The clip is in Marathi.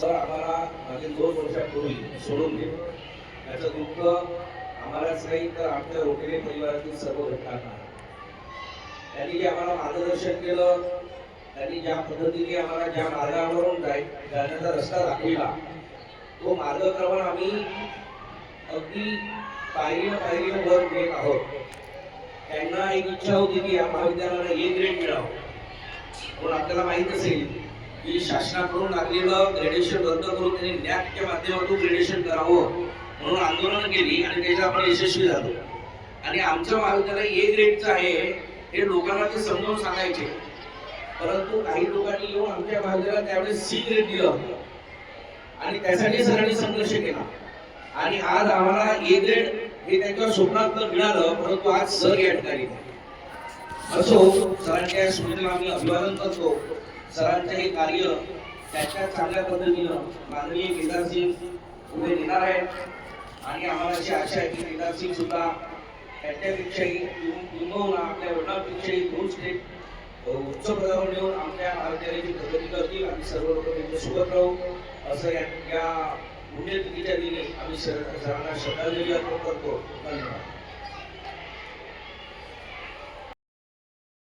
सर आम्हाला मागील दोन वर्षापूर्वी सोडून गेले. याचं दुःख आम्हालाच नाही तर आमच्या रोटेरी परिवारातील सर्व घटकांना त्यांनी जे आम्हाला मार्गदर्शन केलं त्यांनी ज्या पद्धतीने आम्हाला ज्या मार्गावरून जाय जाण्याचा रस्ता दाखविला तो मार्गक्रमण आम्ही अगदी पायरीनं पायरीनं वर घेत आहोत. त्यांना एक इच्छा होती की या महाविद्यालयाला ए ग्रेड मिळावं. म्हणून आपल्याला माहीत असेल की शासनाकडून लागलेलं ग्रेडेशन रद्द करून त्यांनी नॅकच्या माध्यमातून ग्रेडेशन करावं म्हणून आंदोलन केली आणि त्याच्यात आपण यशस्वी झालो. आणि आमचं महाविद्यालय ए ग्रेडचं आहे हे लोकांना ते समजावून सांगायचे. परंतु काही लोकांनी येऊन आमच्या महाविद्यालयाला त्यावेळेस सी ग्रेड दिलं. आणि त्यासाठी सरांनी संघर्ष केला. आणि आज आम्हाला ए ग्रेड हे त्यांच्या स्वप्नात मिळालं परंतु आज सर या ठिकाणी. असो सरांच्या स्मृतीला आम्ही अभिवादन करतो. सरांचे हे कार्य त्याच्या चांगल्या पद्धतीनं माननीय केदारसिंग पुढे नेणार आहेत. आणि आम्हाला अशी आशा आहे की केदारसिंग सुद्धा त्यांच्यापेक्षाही किंबहुना आपल्या वडिलांपेक्षाही दोन स्टेट उच्च पदावर नेऊन आमच्या महाविद्यालयाची प्रगती करतील आम्ही सर्व लोक त्यांच्यासोबत राहू. असं या या पुण्यतिथीच्या दिनी आम्ही सर- सरांना श्रद्धांजली अर्पण करतो. धन्यवाद.